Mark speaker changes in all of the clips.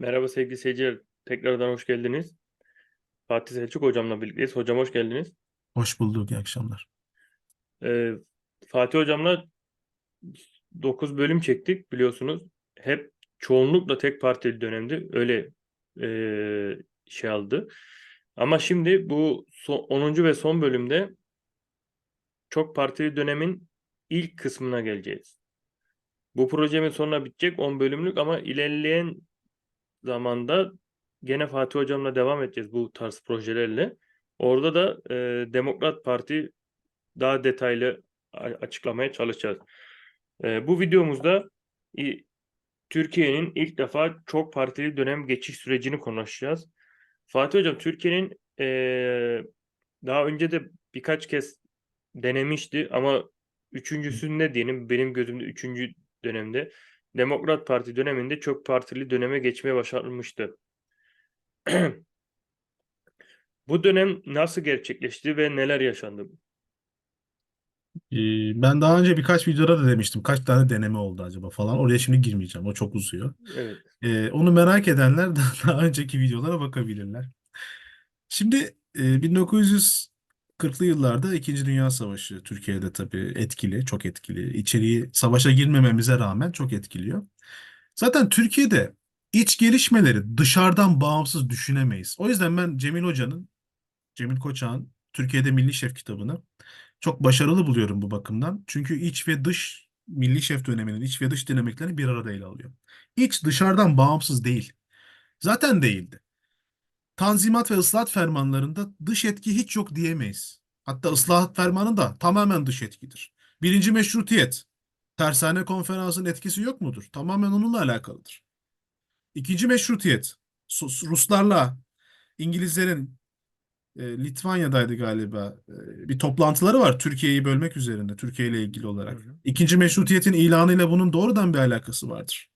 Speaker 1: Merhaba sevgili seyirciler. Tekrardan hoş geldiniz. Fatih Selçuk hocamla birlikteyiz. Hocam hoş geldiniz.
Speaker 2: Hoş bulduk, iyi akşamlar.
Speaker 1: Ee, Fatih hocamla 9 bölüm çektik biliyorsunuz. Hep çoğunlukla tek partili dönemdi. Öyle ee, şey aldı. Ama şimdi bu son, 10. ve son bölümde çok partili dönemin ilk kısmına geleceğiz. Bu projemin sonuna bitecek 10 bölümlük ama ilerleyen zamanda gene Fatih Hocam'la devam edeceğiz bu tarz projelerle. Orada da e, Demokrat Parti daha detaylı açıklamaya çalışacağız. E, bu videomuzda Türkiye'nin ilk defa çok partili dönem geçiş sürecini konuşacağız. Fatih Hocam Türkiye'nin e, daha önce de birkaç kez denemişti ama üçüncüsünde diyelim benim gözümde üçüncü dönemde Demokrat Parti döneminde çok partili döneme geçmeye başarılmıştı. Bu dönem nasıl gerçekleşti ve neler yaşandı?
Speaker 2: Ee, ben daha önce birkaç videoda da demiştim. Kaç tane deneme oldu acaba falan. Oraya şimdi girmeyeceğim. O çok uzuyor.
Speaker 1: Evet.
Speaker 2: Ee, onu merak edenler daha, daha önceki videolara bakabilirler. Şimdi e, 1940'lı yıllarda İkinci Dünya Savaşı Türkiye'de tabii etkili, çok etkili. İçeriği savaşa girmememize rağmen çok etkiliyor. Zaten Türkiye'de iç gelişmeleri dışarıdan bağımsız düşünemeyiz. O yüzden ben Cemil Hoca'nın, Cemil Koçak'ın Türkiye'de Milli Şef kitabını çok başarılı buluyorum bu bakımdan. Çünkü iç ve dış Milli Şef döneminin iç ve dış dinamiklerini bir arada ele alıyor. İç dışarıdan bağımsız değil. Zaten değildi. Tanzimat ve ıslahat fermanlarında dış etki hiç yok diyemeyiz. Hatta ıslahat fermanı da tamamen dış etkidir. Birinci meşrutiyet. Tersane konferansının etkisi yok mudur? Tamamen onunla alakalıdır. İkinci meşrutiyet. Ruslarla İngilizlerin e, Litvanya'daydı galiba. e, bir toplantıları var Türkiye'yi bölmek üzerine, Türkiye ile ilgili olarak.
Speaker 1: Hı hı.
Speaker 2: İkinci meşrutiyetin ilanıyla bunun doğrudan bir alakası vardır.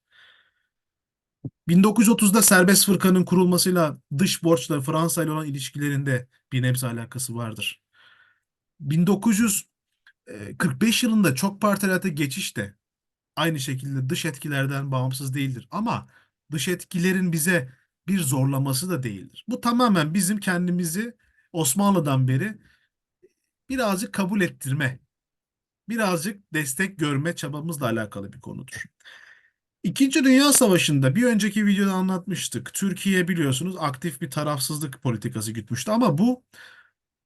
Speaker 2: 1930'da serbest fırkanın kurulmasıyla dış borçla Fransa ile olan ilişkilerinde bir nebze alakası vardır. 1945 yılında çok partili hayata geçiş de aynı şekilde dış etkilerden bağımsız değildir. Ama dış etkilerin bize bir zorlaması da değildir. Bu tamamen bizim kendimizi Osmanlı'dan beri birazcık kabul ettirme, birazcık destek görme çabamızla alakalı bir konudur. İkinci Dünya Savaşı'nda bir önceki videoda anlatmıştık. Türkiye biliyorsunuz aktif bir tarafsızlık politikası gütmüştü ama bu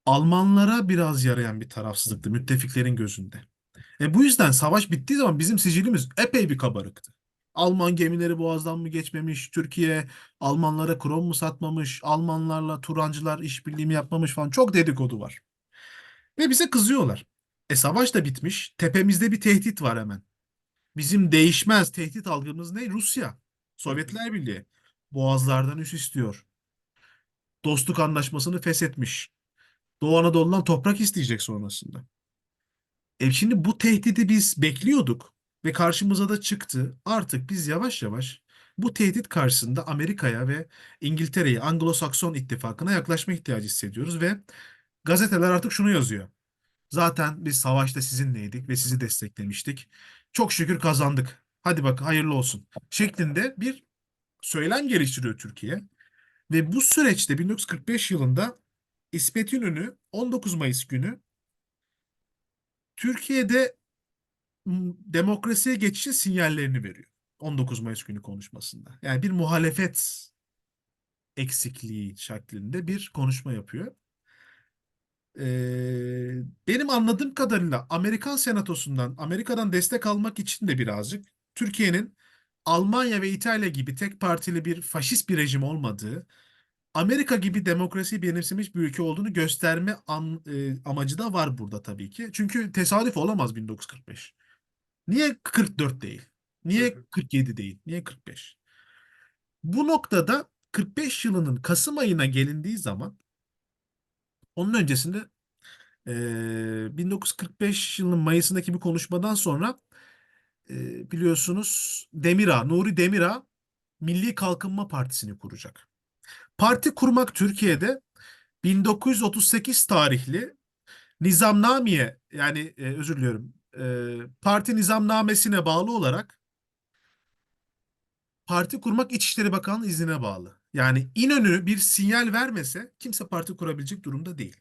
Speaker 2: Almanlara biraz yarayan bir tarafsızlıktı müttefiklerin gözünde. E bu yüzden savaş bittiği zaman bizim sicilimiz epey bir kabarıktı. Alman gemileri boğazdan mı geçmemiş, Türkiye Almanlara krom mu satmamış, Almanlarla Turancılar işbirliği mi yapmamış falan çok dedikodu var. Ve bize kızıyorlar. E savaş da bitmiş, tepemizde bir tehdit var hemen. Bizim değişmez tehdit algımız ne? Rusya. Sovyetler Birliği. Boğazlardan üs istiyor. Dostluk anlaşmasını feshetmiş. Doğu Anadolu'dan toprak isteyecek sonrasında. E şimdi bu tehdidi biz bekliyorduk ve karşımıza da çıktı. Artık biz yavaş yavaş bu tehdit karşısında Amerika'ya ve İngiltere'ye, Anglo-Sakson ittifakına yaklaşma ihtiyacı hissediyoruz ve gazeteler artık şunu yazıyor. Zaten biz savaşta sizinleydik ve sizi desteklemiştik. Çok şükür kazandık. Hadi bak hayırlı olsun. Şeklinde bir söylem geliştiriyor Türkiye. Ve bu süreçte 1945 yılında İsmet İnönü 19 Mayıs günü Türkiye'de demokrasiye geçişin sinyallerini veriyor. 19 Mayıs günü konuşmasında. Yani bir muhalefet eksikliği şeklinde bir konuşma yapıyor. Ee, benim anladığım kadarıyla Amerikan Senatosu'ndan, Amerika'dan destek almak için de birazcık Türkiye'nin Almanya ve İtalya gibi tek partili bir faşist bir rejim olmadığı, Amerika gibi demokrasiyi benimsemiş bir ülke olduğunu gösterme an- e, amacı da var burada tabii ki. Çünkü tesadüf olamaz 1945. Niye 44 değil? Niye
Speaker 1: Hı hı.
Speaker 2: 47 değil? Niye 45? Bu noktada 45 yılının Kasım ayına gelindiği zaman onun öncesinde eee, 1945 yılının Mayıs'ındaki bir konuşmadan sonra biliyorsunuz Demirağ, Nuri Demirağ Milli Kalkınma Partisi'ni kuracak. Parti kurmak Türkiye'de 1938 tarihli Nizamnamiye yani e, özür diliyorum e, parti nizamnamesine bağlı olarak parti kurmak İçişleri Bakanlığı iznine bağlı. Yani İnönü bir sinyal vermese kimse parti kurabilecek durumda değil.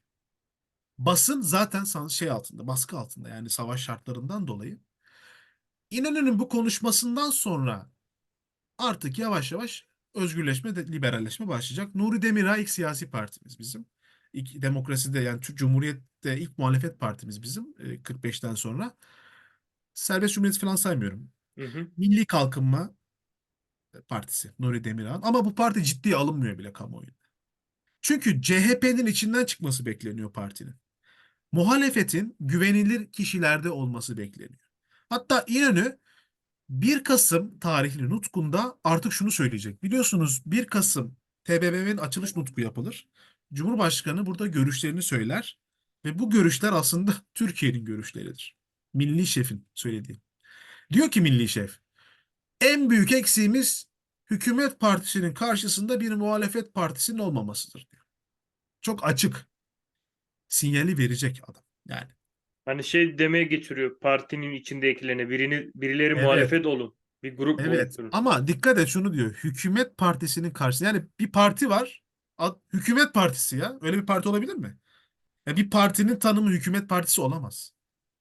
Speaker 2: Basın zaten şey altında, baskı altında yani savaş şartlarından dolayı. İnönü'nün bu konuşmasından sonra artık yavaş yavaş özgürleşme, de, liberalleşme başlayacak. Nuri Demirağ ilk siyasi partimiz bizim. İlk demokraside yani Türk Cumhuriyet'te ilk muhalefet partimiz bizim e, 45'ten sonra. Serbest Cumhuriyet falan saymıyorum.
Speaker 1: Hı hı.
Speaker 2: Milli Kalkınma Partisi Nuri Demirağ'ın ama bu parti ciddiye alınmıyor bile kamuoyunda. Çünkü CHP'nin içinden çıkması bekleniyor partinin. Muhalefetin güvenilir kişilerde olması bekleniyor. Hatta İnönü 1 Kasım tarihli nutkunda artık şunu söyleyecek. Biliyorsunuz 1 Kasım TBMM'nin açılış nutku yapılır. Cumhurbaşkanı burada görüşlerini söyler ve bu görüşler aslında Türkiye'nin görüşleridir. Milli şefin söylediği. Diyor ki milli şef, en büyük eksiğimiz hükümet partisinin karşısında bir muhalefet partisinin olmamasıdır diyor. Çok açık sinyali verecek adam. Yani
Speaker 1: Hani şey demeye getiriyor partinin içindekilerine birini birileri
Speaker 2: Evet.
Speaker 1: muhalefet olun. Bir grup
Speaker 2: Evet
Speaker 1: oluşturun.
Speaker 2: ama dikkat et şunu diyor. Hükümet partisinin karşısında yani bir parti var. ad- Hükümet partisi ya. Öyle bir parti olabilir mi? Ya bir partinin tanımı hükümet partisi olamaz.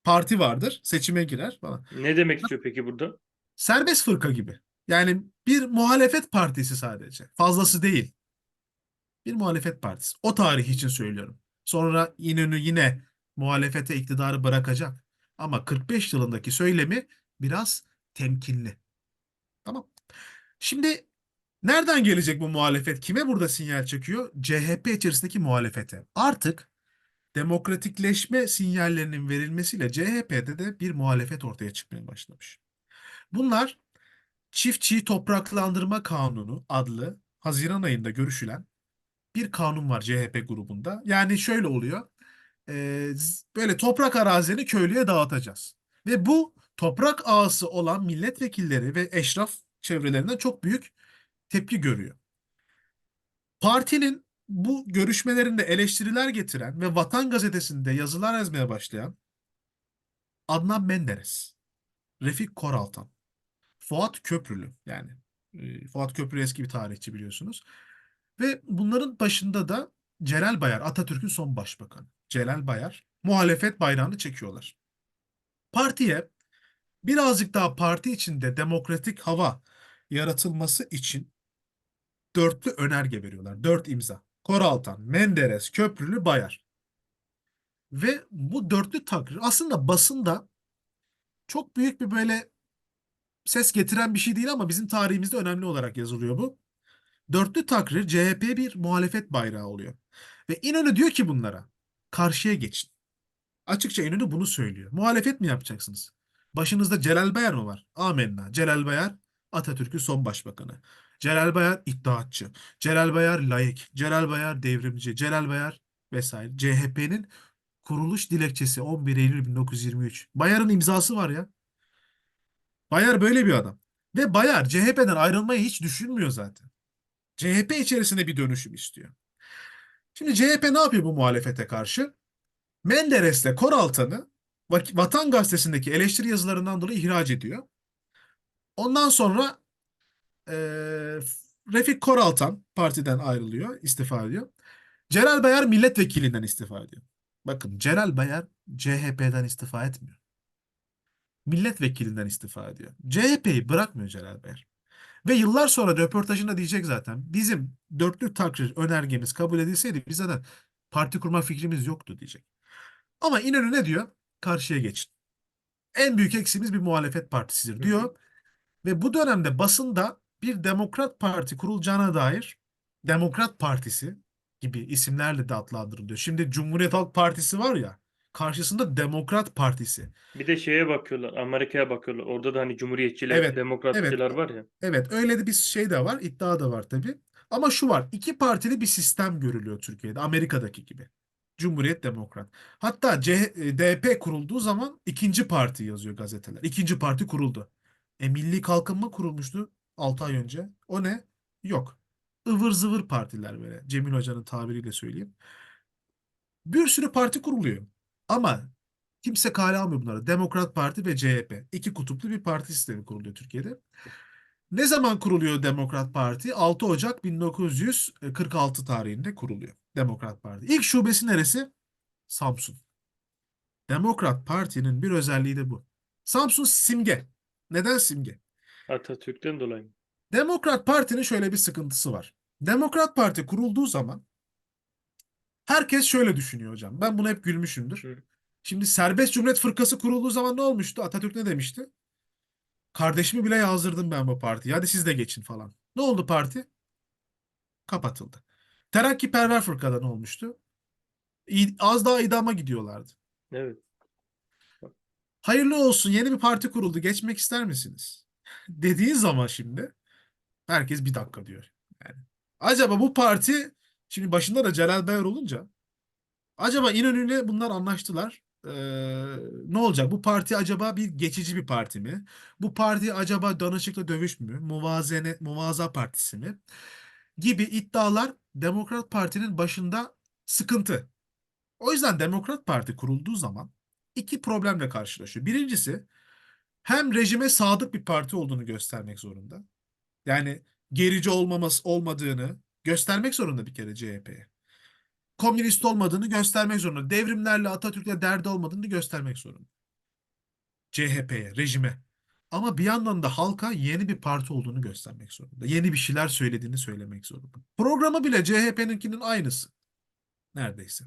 Speaker 2: Parti vardır, seçime girer falan.
Speaker 1: Ne demek istiyor peki burada?
Speaker 2: Serbest fırka gibi. Yani bir muhalefet partisi sadece. Fazlası değil. Bir muhalefet partisi. O tarih için söylüyorum. Sonra İnönü yine muhalefete iktidarı bırakacak. Ama 45 yılındaki söylemi biraz temkinli. Tamam. Şimdi nereden gelecek bu muhalefet? Kime burada sinyal çekiyor? CHP içerisindeki muhalefete. Artık demokratikleşme sinyallerinin verilmesiyle CHP'de de bir muhalefet ortaya çıkmaya başlamış. Bunlar Çiftçiyi Topraklandırma Kanunu adlı Haziran ayında görüşülen bir kanun var CHP grubunda. Yani şöyle oluyor. e, böyle toprak arazilerini köylüye dağıtacağız. Ve bu toprak ağası olan milletvekilleri ve eşraf çevrelerinden çok büyük tepki görüyor. Partinin bu görüşmelerinde eleştiriler getiren ve Vatan Gazetesi'nde yazılar yazmaya başlayan Adnan Menderes, Refik Koraltan, Fuat Köprülü yani e, Fuat Köprülü eski bir tarihçi biliyorsunuz. Ve bunların başında da Celal Bayar, Atatürk'ün son başbakanı. Celal Bayar muhalefet bayrağını çekiyorlar. Partiye birazcık daha parti içinde demokratik hava yaratılması için dörtlü önerge veriyorlar. Dört imza. Koraltan, Menderes, Köprülü, Bayar. Ve bu dörtlü takrir aslında basında çok büyük bir böyle ses getiren bir şey değil ama bizim tarihimizde önemli olarak yazılıyor bu. Dörtlü takrir CHP bir muhalefet bayrağı oluyor. Ve İnönü diyor ki bunlara karşıya geçin. Açıkça İnönü bunu söylüyor. Muhalefet mi yapacaksınız? Başınızda Celal Bayar mı var? Amenna. Celal Bayar Atatürk'ün son başbakanı. Celal Bayar iddiatçı. Celal Bayar layık. Celal Bayar devrimci. Celal Bayar vesaire. CHP'nin kuruluş dilekçesi 11 Eylül 1923. Bayar'ın imzası var ya. Bayar böyle bir adam. Ve Bayar CHP'den ayrılmayı hiç düşünmüyor zaten. CHP içerisinde bir dönüşüm istiyor. Şimdi CHP ne yapıyor bu muhalefete karşı? Menderes'le Koraltan'ı Vatan Gazetesi'ndeki eleştiri yazılarından dolayı ihraç ediyor. Ondan sonra eee, Refik Koraltan partiden ayrılıyor, istifa ediyor. Celal Bayar milletvekilinden istifa ediyor. Bakın Celal Bayar CHP'den istifa etmiyor. Milletvekilinden istifa ediyor. CHP'yi bırakmıyor Celal Bayar. Ve yıllar sonra röportajında diyecek zaten bizim dörtlü takrir önergemiz kabul edilseydi biz zaten parti kurma fikrimiz yoktu diyecek. Ama İnönü ne diyor? Karşıya geçin. En büyük eksiğimiz bir muhalefet partisidir diyor. Ve bu dönemde basında bir Demokrat Parti kurulacağına dair Demokrat Partisi gibi isimlerle de adlandırılıyor. Şimdi Cumhuriyet Halk Partisi var ya karşısında Demokrat Partisi.
Speaker 1: Bir de şeye bakıyorlar. Amerika'ya bakıyorlar. Orada da hani cumhuriyetçiler,
Speaker 2: Evet,
Speaker 1: demokratçılar
Speaker 2: evet.
Speaker 1: var ya.
Speaker 2: Evet öyle de bir şey de var, iddia da var tabii. Ama şu var, iki partili bir sistem görülüyor Türkiye'de, Amerika'daki gibi. Cumhuriyet Demokrat. Hatta C e, DP kurulduğu zaman ikinci parti yazıyor gazeteler. İkinci parti kuruldu. E Milli Kalkınma kurulmuştu 6 ay önce. O ne? Yok. Ivır zıvır partiler böyle. Cemil Hoca'nın tabiriyle söyleyeyim. Bir sürü parti kuruluyor. Ama kimse kale almıyor bunları. Demokrat Parti ve CHP. İki kutuplu bir parti sistemi kuruluyor Türkiye'de. Ne zaman kuruluyor Demokrat Parti? 6 Ocak 1946 tarihinde kuruluyor Demokrat Parti. İlk şubesi neresi? Samsun. Demokrat Parti'nin bir özelliği de bu. Samsun simge. Neden simge?
Speaker 1: Atatürk'ten dolayı?
Speaker 2: Demokrat Parti'nin şöyle bir sıkıntısı var. Demokrat Parti kurulduğu zaman herkes şöyle düşünüyor hocam. Ben buna hep gülmüşümdür. Şimdi Serbest Cumhuriyet Fırkası kurulduğu zaman ne olmuştu? Atatürk ne demişti? Kardeşimi bile yazdırdım ben bu partiye. Hadi siz de geçin falan. Ne oldu parti? Kapatıldı. Terakkiperver Fırka'da ne olmuştu? Az daha idama gidiyorlardı.
Speaker 1: Evet.
Speaker 2: Hayırlı olsun yeni bir parti kuruldu. Geçmek ister misiniz? Dediğin zaman şimdi herkes bir dakika diyor. Yani acaba bu parti şimdi başında da Celal Bayar olunca acaba İnönü'yle bunlar anlaştılar. Ee, ne olacak? Bu parti acaba bir geçici bir parti mi? Bu parti acaba danışıkla dövüş mü? Muvazene, muvaza partisi mi? Gibi iddialar Demokrat Parti'nin başında sıkıntı. O yüzden Demokrat Parti kurulduğu zaman iki problemle karşılaşıyor. Birincisi hem rejime sadık bir parti olduğunu göstermek zorunda. Yani gerici olmaması olmadığını göstermek zorunda bir kere CHP'ye. Komünist olmadığını göstermek zorunda. Devrimlerle Atatürk'le derdi olmadığını göstermek zorunda. CHP'ye, rejime. Ama bir yandan da halka yeni bir parti olduğunu göstermek zorunda. Yeni bir şeyler söylediğini söylemek zorunda. Programı bile CHP'ninkinin aynısı. Neredeyse.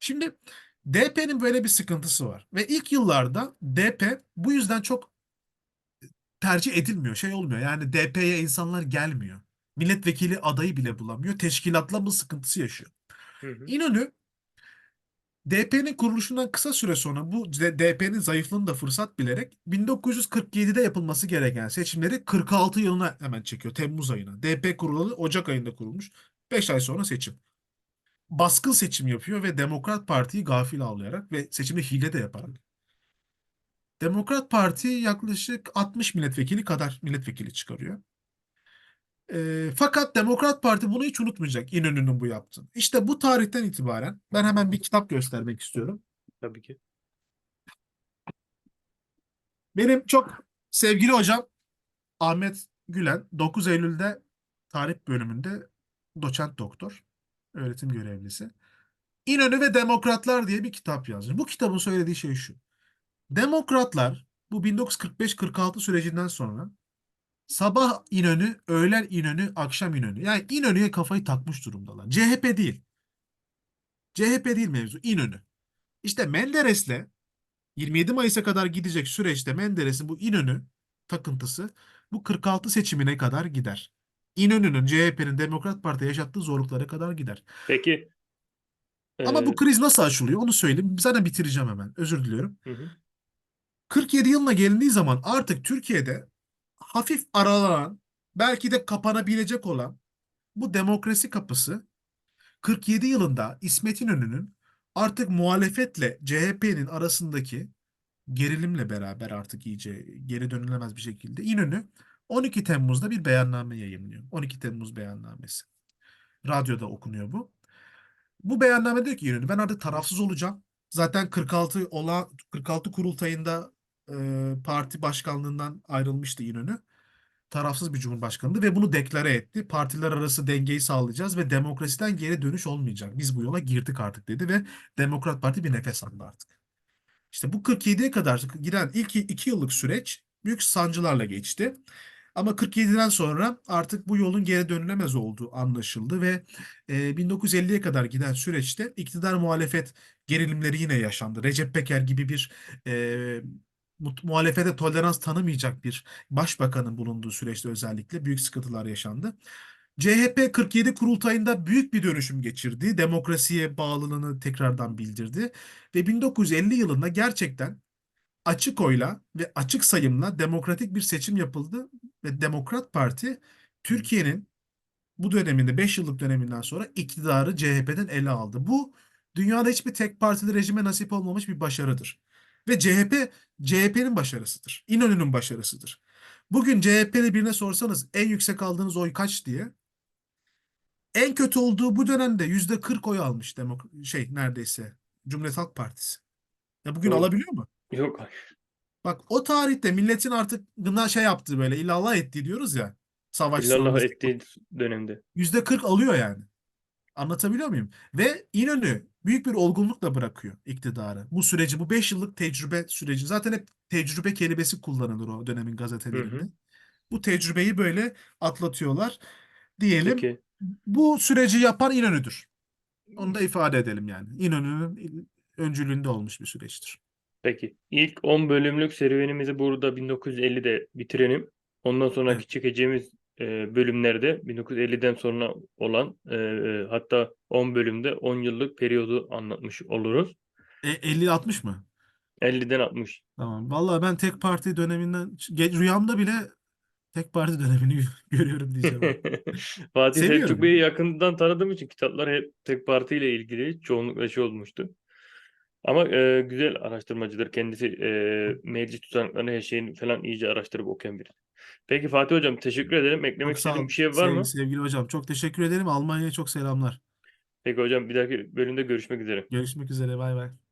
Speaker 2: Şimdi DP'nin böyle bir sıkıntısı var. Ve ilk yıllarda DP bu yüzden çok tercih edilmiyor. Şey olmuyor. Yani DP'ye insanlar gelmiyor. Milletvekili adayı bile bulamıyor. Teşkilatlama sıkıntısı yaşıyor.
Speaker 1: Hı hı.
Speaker 2: İnönü DP'nin kuruluşundan kısa süre sonra bu DP'nin zayıflığını da fırsat bilerek 1947'de yapılması gereken seçimleri 46 yılına hemen çekiyor. Temmuz ayına. DP kurulalı Ocak ayında kurulmuş. 5 ay sonra seçim. Baskın seçim yapıyor ve Demokrat Parti'yi gafil avlayarak ve seçimde hile de yaparak. Demokrat Parti yaklaşık 60 milletvekili kadar milletvekili çıkarıyor. Ee, fakat Demokrat Parti bunu hiç unutmayacak İnönü'nün bu yaptığını. İşte bu tarihten itibaren ben hemen bir kitap göstermek istiyorum.
Speaker 1: Tabii ki.
Speaker 2: Benim çok sevgili hocam Ahmet Gülen 9 Eylül'de tarih bölümünde doçent doktor, öğretim görevlisi. İnönü ve Demokratlar diye bir kitap yazmış. Bu kitabın söylediği şey şu. Demokratlar bu 1945-46 sürecinden sonra sabah İnönü, öğlen İnönü, akşam İnönü. Yani İnönü'ye kafayı takmış durumdalar. CHP değil. CHP değil mevzu. İnönü. İşte Menderes'le 27 Mayıs'a kadar gidecek süreçte Menderes'in bu İnönü takıntısı bu 46 seçimine kadar gider. İnönü'nün CHP'nin Demokrat Parti yaşattığı zorluklara kadar gider.
Speaker 1: Peki
Speaker 2: Ama bu kriz nasıl aşılıyor onu söyleyeyim. Zaten bitireceğim hemen. Özür diliyorum.
Speaker 1: hı hı.
Speaker 2: 47 yılına gelindiği zaman artık Türkiye'de hafif aralanan, belki de kapanabilecek olan bu demokrasi kapısı 47 yılında İsmet İnönü'nün artık muhalefetle CHP'nin arasındaki gerilimle beraber artık iyice geri dönülemez bir şekilde İnönü 12 Temmuz'da bir beyanname yayınlıyor. 12 Temmuz beyannamesi. Radyoda okunuyor bu. Bu beyanname diyor ki İnönü ben artık tarafsız olacağım. Zaten 46 ola 46 kurultayında parti başkanlığından ayrılmıştı İnönü. Tarafsız bir cumhurbaşkanıydı ve bunu deklare etti. Partiler arası dengeyi sağlayacağız ve demokrasiden geri dönüş olmayacak. Biz bu yola girdik artık dedi ve Demokrat Parti bir nefes aldı artık. İşte bu 47'ye kadar giren ilk iki yıllık süreç büyük sancılarla geçti. Ama 47'den sonra artık bu yolun geri dönülemez olduğu anlaşıldı ve e, 1950'ye kadar giden süreçte iktidar muhalefet gerilimleri yine yaşandı. Recep Peker gibi bir muhalefete tolerans tanımayacak bir başbakanın bulunduğu süreçte özellikle büyük sıkıntılar yaşandı. CHP 47 kurultayında büyük bir dönüşüm geçirdi. Demokrasiye bağlılığını tekrardan bildirdi. Ve 1950 yılında gerçekten açık oyla ve açık sayımla demokratik bir seçim yapıldı. Ve Demokrat Parti Türkiye'nin bu döneminde 5 yıllık döneminden sonra iktidarı CHP'den ele aldı. Bu dünyada hiçbir tek partili rejime nasip olmamış bir başarıdır. Ve CHP CHP'nin başarısıdır. İnönü'nün başarısıdır. Bugün CHP'li birine sorsanız en yüksek aldığınız oy kaç diye en kötü olduğu bu dönemde yüzde 40 oy almış demok şey neredeyse Cumhuriyet Halk Partisi. Ya bugün
Speaker 1: Doğru.
Speaker 2: alabiliyor mu?
Speaker 1: Yok.
Speaker 2: Bak o tarihte milletin artık gına şey yaptığı böyle illallah ettiği diyoruz ya. Savaş
Speaker 1: İllallah
Speaker 2: sonrası.
Speaker 1: ettiği dönemde.
Speaker 2: Yüzde 40 alıyor yani. Anlatabiliyor muyum? Ve İnönü büyük bir olgunlukla bırakıyor iktidarı. Bu süreci, bu 5 yıllık tecrübe süreci. Zaten hep tecrübe kelimesi kullanılır o dönemin
Speaker 1: Hı
Speaker 2: gazetelerinde.
Speaker 1: hı.
Speaker 2: Bu tecrübeyi böyle atlatıyorlar. Diyelim
Speaker 1: Peki.
Speaker 2: bu süreci yapan İnönü'dür. Onu da ifade edelim yani. İnönü'nün öncülüğünde olmuş bir süreçtir.
Speaker 1: Peki. İlk 10 bölümlük serüvenimizi burada 1950'de bitirelim. Ondan sonraki
Speaker 2: Evet.
Speaker 1: çekeceğimiz e, bölümlerde 1950'den sonra olan e, e, hatta 10 bölümde 10 yıllık periyodu anlatmış oluruz.
Speaker 2: E, 50-60 mı?
Speaker 1: 50'den 60.
Speaker 2: Tamam. Vallahi ben tek parti döneminden rüyamda bile tek parti dönemini görüyorum diyeceğim.
Speaker 1: Fatih
Speaker 2: Seviyorum.
Speaker 1: Selçuk Bey'i yakından tanıdığım için kitaplar hep tek partiyle ilgili çoğunlukla şey olmuştu. Ama e, güzel araştırmacıdır. Kendisi e, meclis tutanaklarını her şeyini falan iyice araştırıp okuyan biri. Peki Fatih Hocam teşekkür ederim. Eklemek
Speaker 2: Çok sağ
Speaker 1: istediğin
Speaker 2: ol
Speaker 1: bir şey var
Speaker 2: sevgili,
Speaker 1: mı?
Speaker 2: sevgili hocam. Çok teşekkür ederim. Almanya'ya çok selamlar.
Speaker 1: Peki hocam bir dahaki bölümde görüşmek üzere.
Speaker 2: Görüşmek üzere. Bay bay.